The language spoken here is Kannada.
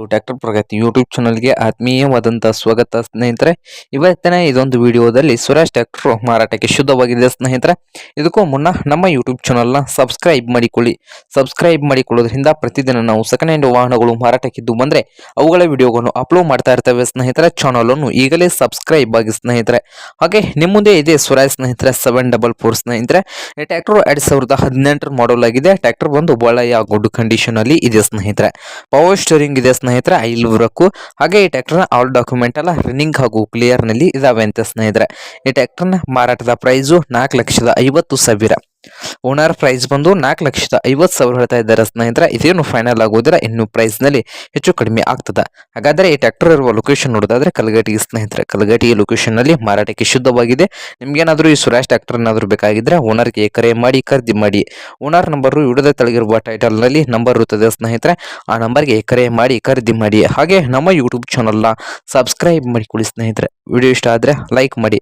ಟ್ರ್ಯಾಕ್ಟರ್ ಪ್ರಗತಿ ಯೂಟ್ಯೂಬ್ ಚಾನಲ್ಗೆ ಆತ್ಮೀಯವಾದಂಥ ಸ್ವಾಗತ, ಸ್ನೇಹಿತರೆ. ಇವತ್ತಿನ ಇದೊಂದು ವಿಡಿಯೋದಲ್ಲಿ ಸ್ವರಾಜ್ ಟ್ರ್ಯಾಕ್ಟರ್ ಮಾರಾಟಕ್ಕೆ ಶುದ್ಧವಾಗಿದೆ, ಸ್ನೇಹಿತರೆ. ಇದಕ್ಕೂ ಮುನ್ನ ನಮ್ಮ ಯೂಟ್ಯೂಬ್ ಚಾನಲ್ನ ಸಬ್ಸ್ಕ್ರೈಬ್ ಮಾಡಿಕೊಳ್ಳಿ. ಸಬ್ಸ್ಕ್ರೈಬ್ ಮಾಡಿಕೊಳ್ಳೋದ್ರಿಂದ ಪ್ರತಿದಿನ ನಾವು ಸೆಕೆಂಡ್ ಹ್ಯಾಂಡ್ ವಾಹನಗಳು ಮಾರಾಟಕ್ಕಿದ್ದು ಬಂದರೆ ಅವುಗಳ ವಿಡಿಯೋಗಳನ್ನು ಅಪ್ಲೋಡ್ ಮಾಡ್ತಾ ಇರ್ತೇವೆ, ಸ್ನೇಹಿತರೆ. ಚಾನಲನ್ನು ಈಗಲೇ ಸಬ್ಸ್ಕ್ರೈಬ್ ಆಗಿ, ಸ್ನೇಹಿತರೆ. ಹಾಗೆ ನಿಮ್ಮ ಇದೆ ಸ್ವರಾಜ್ ಸ್ನೇಹಿತರೆ ಸೆವೆನ್ ಡಬಲ್ ಫೋರ್ ಸ್ನೇಹಿತರೆ. ಈ ಟ್ರ್ಯಾಕ್ಟರ್ ಎರಡ್ ಸಾವಿರದ ಹದಿನೆಂಟರ ಮಾಡಲ್ ಆಗಿದೆ. ಟ್ರ್ಯಾಕ್ಟರ್ ಬಂದು ಒಳ್ಳೆಯ ಗುಡ್ ಕಂಡೀಷನ್ ಅಲ್ಲಿ ಇದೆ, ಸ್ನೇಹಿತರೆ. ಪವರ್ ಸ್ಟೋರಿಂಗ್ ಇದೆ ಸ್ನೇಹಿತರೆ ಐಲ್ವರಕ್ಕೂ ಹಾಗೆ ಈ ಟ್ರ್ಯಾಕ್ಟರ್ ಆಲ್ ಡಾಕ್ಯುಮೆಂಟ್ ಎಲ್ಲ ರನ್ನಿಂಗ್ ಹಾಗೂ ಕ್ಲಿಯರ್ನಲ್ಲಿ ಇದಾವೆ ಅಂತ ಸ್ನೇಹಿತರೆ. ಈ ಟ್ರ್ಯಾಕ್ಟರ್ನ ಮಾರಾಟದ ಪ್ರೈಸು ನಾಲ್ಕು ಲಕ್ಷದ ಐವತ್ತು ಸಾವಿರ. ಓನರ್ ಪ್ರೈಸ್ ಬಂದು ನಾಲ್ಕು ಲಕ್ಷದ ಐವತ್ತು ಸಾವಿರ ಹೇಳ್ತಾ ಇದ್ದಾರೆ. ಸ್ನೇಹಿತರೆ, ಇದೇನು ಫೈನಲ್ ಆಗೋದಿಲ್ಲ, ಇನ್ನು ಪ್ರೈಸ್ನಲ್ಲಿ ಹೆಚ್ಚು ಕಡಿಮೆ ಆಗ್ತದೆ. ಹಾಗಾದ್ರೆ ಈ ಟ್ರ್ಯಾಕ್ಟರ್ ಇರುವ ಲೊಕೇಶನ್ ನೋಡೋದಾದ್ರೆ ಕಲಗಟಿ ಸ್ನೇಹಿತರೆ ಕಲಗಟಿ ಲೊಕೇಶನ್ನಲ್ಲಿ ಮಾರಾಟಕ್ಕೆ ಶುದ್ಧವಾಗಿದೆ. ನಿಮ್ಗೇನಾದ್ರೂ ಈ ಸುರೇಶ್ ಟ್ರ್ಯಾಕ್ಟರ್ ಏನಾದರೂ ಬೇಕಾಗಿದ್ರೆ ಓನರ್ಗೆ ಕರೆ ಮಾಡಿ, ಖರೀದಿ ಮಾಡಿ. ಓನರ್ ನಂಬರ್ ಇಡದ ತೆಳಗಿರುವ ಟೈಟಲ್ನಲ್ಲಿ ನಂಬರ್ ಇರುತ್ತದೆ ಸ್ನೇಹಿತರೆ. ಆ ನಂಬರ್ಗೆ ಕರೆ ಮಾಡಿ, ಖರೀದಿ ಮಾಡಿ. ಹಾಗೆ ನಮ್ಮ ಯೂಟ್ಯೂಬ್ ಚಾನಲ್ನ ಸಬ್ಸ್ಕ್ರೈಬ್ ಮಾಡಿಕೊಳ್ಳಿ ಸ್ನೇಹಿತರೆ. ವಿಡಿಯೋ ಇಷ್ಟ ಆದರೆ ಲೈಕ್ ಮಾಡಿ.